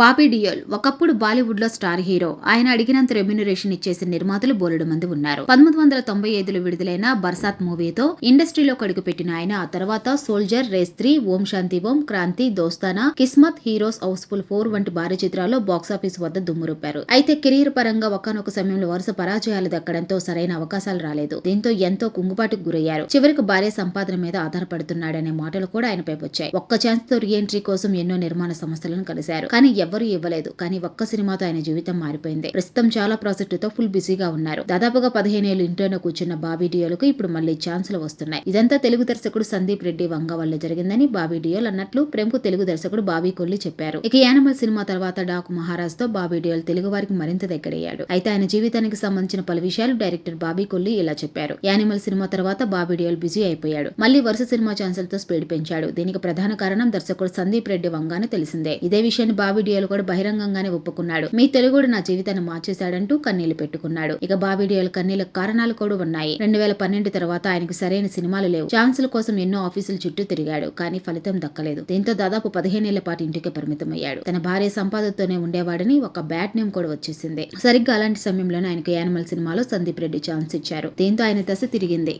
బాబీ డియోల్ ఒకప్పుడు బాలీవుడ్లో star hero. ఆయన అడిగినంత రెమ్యునరేషన్ ఇచ్చేసిన నిర్మాతలు బోలెడు మంది ఉన్నారు. పంతొమ్మిది వందల తొంభై ఐదులో విడుదలైన బర్సాత్ మూవీతో ఇండస్ట్రీలో కడుగుపెట్టిన ఆయన ఆ తర్వాత soldier race three Om Shanti Om Kranti Dostana Kismat heroes housefull four వంటి భారీ చిత్రాల్లో బాక్సాఫీస్ వద్ద దుమ్మురూపారు అయితే కెరీర్ పరంగా ఒకనొక సమయంలో వరుస పరాజయాలు దక్కడంతో సరైన అవకాశాలు రాలేదు. దీంతో ఎంతో కుంగుబాటుకు గురయ్యారు. చివరికి భార్య సంపాదన మీద ఆధారపడుతున్నాడనే మాటలు కూడా ఆయనపై వచ్చాయి. ఒక్క ఛాన్స్తో రీఎంట్రీ కోసం ఎన్నో నిర్మాణ సంస్థలను కలిశారు. కానీ ఎవ్వరూ ఇవ్వలేదు. కానీ ఒక్క సినిమాతో ఆయన జీవితం మారిపోయింది. ప్రస్తుతం చాలా ప్రాజెక్టుతో ఫుల్ బిజీగా ఉన్నారు. దాదాపుగా పదిహేనేళ్ళు ఇంట్లోనే కూర్చున్న బాబీ డియోలకు ఇప్పుడు మళ్ళీ ఛాన్సులు వస్తున్నాయి. ఇదంతా తెలుగు దర్శకుడు సందీప్ రెడ్డి వంగ వల్ల జరిగిందని బాబీ డియోల్ అన్నట్లు ప్రముఖ తెలుగు దర్శకుడు బాబీ కొల్లి చెప్పారు. ఇక యానిమల్ సినిమా తర్వాత డాకు మహారాజ్తో బాబీ డియోల్ తెలుగు వారికి మరింత దగ్గరయ్యాడు. అయితే ఆయన జీవితానికి సంబంధించిన పలు విషయాలు డైరెక్టర్ బాబీ కొల్లి ఇలా చెప్పారు. యానిమల్ సినిమా తర్వాత బాబీ డియోల్ బిజీ అయిపోయాడు. మళ్ళీ వరుస సినిమా ఛాన్సులతో స్పీడ్ పెంచాడు. దీనికి ప్రధాన కారణం దర్శకుడు సందీప్ రెడ్డి వంగ అని తెలిసిందే. ఇదే విషయాన్ని బాబీ డియోల్ కూడా బహిరంగంగానే ఒప్పుకున్నాడు. మీ తెలుగుడు నా జీవితాన్ని మార్చేశాడంటూ కన్నీళ్ళు పెట్టుకున్నాడు. ఇక బాబీ డియోల్ కన్నీళ్ళకు కారణాలు కూడా ఉన్నాయి. రెండు వేల పన్నెండు తర్వాత ఆయనకు సరైన సినిమాలు లేవు. ఛాన్సుల కోసం ఎన్నో ఆఫీసుల చుట్టూ తిరిగాడు కానీ ఫలితం దక్కలేదు. దీంతో దాదాపు పదిహేనేళ్ళ పాటు ఇంటికి పరిమితమయ్యాడు. తన భార్య సంపాదనతోనే ఉండేవాడని ఒక బ్యాడ్ నేమ్ కూడా వచ్చేసింది. సరిగ్గా అలాంటి సమయంలోనే ఆయనకు యానిమల్ సినిమాలో సందీప్ రెడ్డి ఛాన్స్ ఇచ్చారు. దీంతో ఆయన దశ తిరిగింది.